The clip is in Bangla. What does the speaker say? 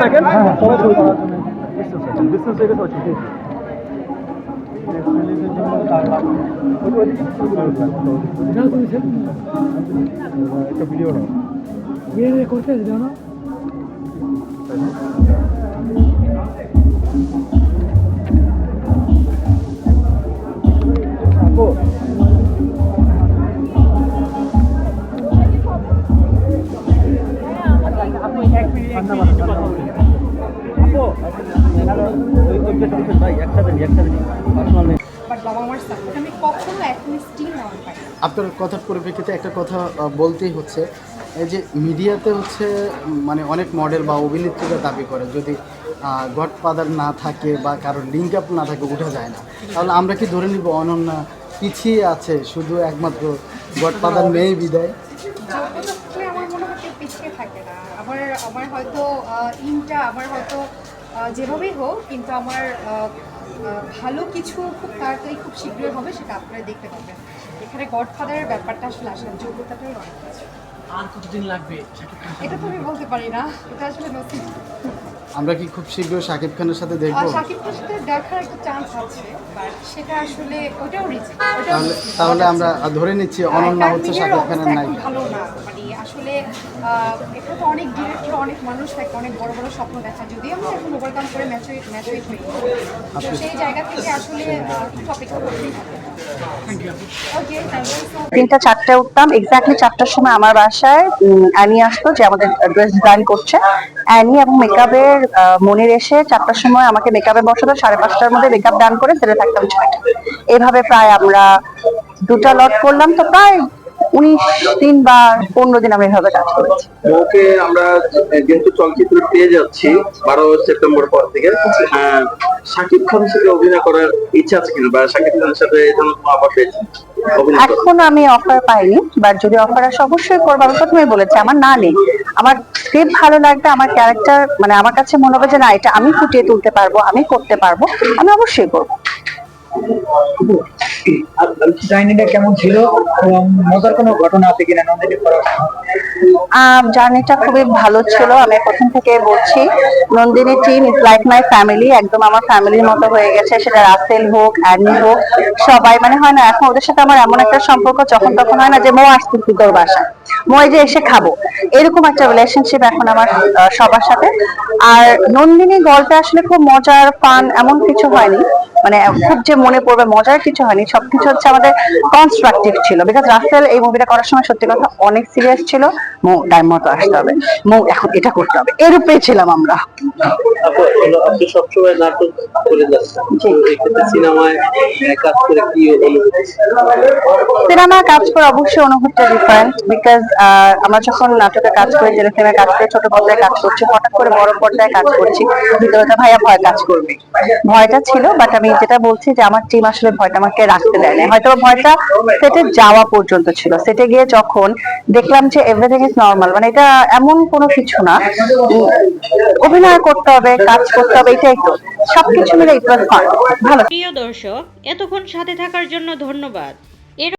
সেকেন্ড সবাই ছবি তোলার জন্য ডিস্টেন্স হয়ে গেছে হচ্ছে একটা ভিডিও করতে জানো? আপনার কথার পরিপ্রেক্ষিতে একটা কথা বলতেই হচ্ছে এই যে মিডিয়াতে হচ্ছে মানে অনেক মডেল বা অভিনেত্রীরা দাবি করে যদি গডফাদার না থাকে বা কারোর লিঙ্ক আপ না থাকে উঠা যায় না। তাহলে আমরা কি ধরে নিব অনন্যা পিছিয়ে আছে শুধু একমাত্র গডফাদার নেই বিদায়? থাকে। আমার আমার হয়তো ইনটা আমার হয়তো যেভাবেই হোক কিন্তু আমার ভালো কিছু খুব তাড়াতাড়ি খুব শীঘ্রই হবে সেটা আপনারা দেখতে পাবেন। এখানে গডফাদারের ব্যাপারটা আসলে আসলে যোগ্যতাটাই অনেক কিছু আর কতদিন লাগবে এটা তো আমি বলতে পারি না এটা আসলে নতুন আমরা কি খুব শীঘ্রই শাকিব খানের সাথে দেখব? শাকিব খানের সাথে দেখার একটা চান্স আছে বাট সেটা আসলে ওটাও রিস্ক তাহলে তাহলে আমরা ধরে নিচ্ছি অনন্যা হচ্ছে শাকিব খানের নাই ভালো না আসলে এখানে তো অনেক ডিরেক্টর অনেক মানুষ থাকে অনেক বড় বড় স্বপ্ন দেখা যদি আমরা এখন ওভারকাম করে ম্যাচুইট ম্যাচুইট হই। তো সেই জায়গা থেকে আসলে করতেই থ্যাংক ইউ সো তিনটা চারটায় উঠতাম এক্স্যাক্টলি চারটার সময় আমার বাসায় অ্যানি আসতো যে আমাদের ড্রেস ডিজাইন করছে। অ্যানি এবং মেকআপের মনির এসে চারটার সময় আমাকে মেকআপে বসাতো সাড়ে পাঁচটার মধ্যে মেকআপ ডান করে সেরে থাকতাম ছয়টা এভাবে প্রায় আমরা দুটা লট করলাম তো প্রায় উনিশ দিন বা পনেরো দিন আমরা এভাবে কাজ করেছি। ওকে আমরা যেহেতু চলচ্চিত্র পেয়ে যাচ্ছি বারো সেপ্টেম্বর পর থেকে শাকিব খানের সাথে অভিনয় করার ইচ্ছা আছে কিনা? বা শাকিব খানের সাথে কোনো অফার পেয়েছি এখন আমি অফার পাইনি বাট যদি অফার আসে অবশ্যই করব। আমি প্রথমেই বলেছি আমার না নেই। আমার স্ক্রিপ্ট ভালো লাগবে আমার ক্যারেক্টার মানে আমার কাছে মনে হবে যে না এটা আমি ফুটিয়ে তুলতে পারব আমি করতে পারব আমি অবশ্যই করব। জার্নিটা খুবই ভালো ছিল। আমি প্রথম থেকে বলছি, Nandini team is like my family একদম আমার ফ্যামিলির মতো হয়ে গেছে। সেটা রাসেল হোক হোক, সবাই। মানে হয় না, এখন ওদের সাথে আমার এমন একটা সম্পর্ক যখন তখন হয় না যে, মো আসতেছি তোর বাসায় মো, এই যে এসে খাব। এরকম একটা রিলেশনশিপ এখন আমার সবার সাথে। আর নন্দিনী গল্পে আসলে খুব মজার ফান এমন কিছু হয়নি। মানে খুব যে মনে পড়বে মজার কিছু হয়নি সবকিছু হচ্ছে আমাদের কনস্ট্রাকটিভ ছিল। বিকজ রাসেল এই মুভিটা করার সময় সত্যি কথা অনেক সিরিয়াস ছিল। মো টাইম মতো আসতে হবে। মো এখন এটা করতে হবে। এরূপে ছিলাম আমরা। সবসময় নাটক করে সিনেমায় কাজ করে কি সিনেমা কাজ করে অবশ্যই অনুভূতিটা ডিফারেন্ট বিকজ আমরা যখন নাটকে কাজ করি টেলিফিল্মে কাজ করি ছোট পর্দায় কাজ করছি হঠাৎ করে বড় পর্দায় কাজ করছি ভিতরে তো ভাইয়া ভয় কাজ করবে। ভয়টা ছিল বাট আমি যেটা বলছি যে আমার টিম আসলে ভয়টা আমাকে রাখতে দেয় না হয়তো ভয়টা সেটে যাওয়া পর্যন্ত ছিল। সেটে গিয়ে যখন দেখলাম যে এভরিথিং ইজ নর্মাল মানে এটা এমন কোনো কিছু না। অভিনয় করতে হবে, কাজ করতে হবে, এটাই তো। সবকিছু মিলে ইট ওয়াজ ভালো। প্রিয় দর্শক, এতক্ষণ সাথে থাকার জন্য ধন্যবাদ।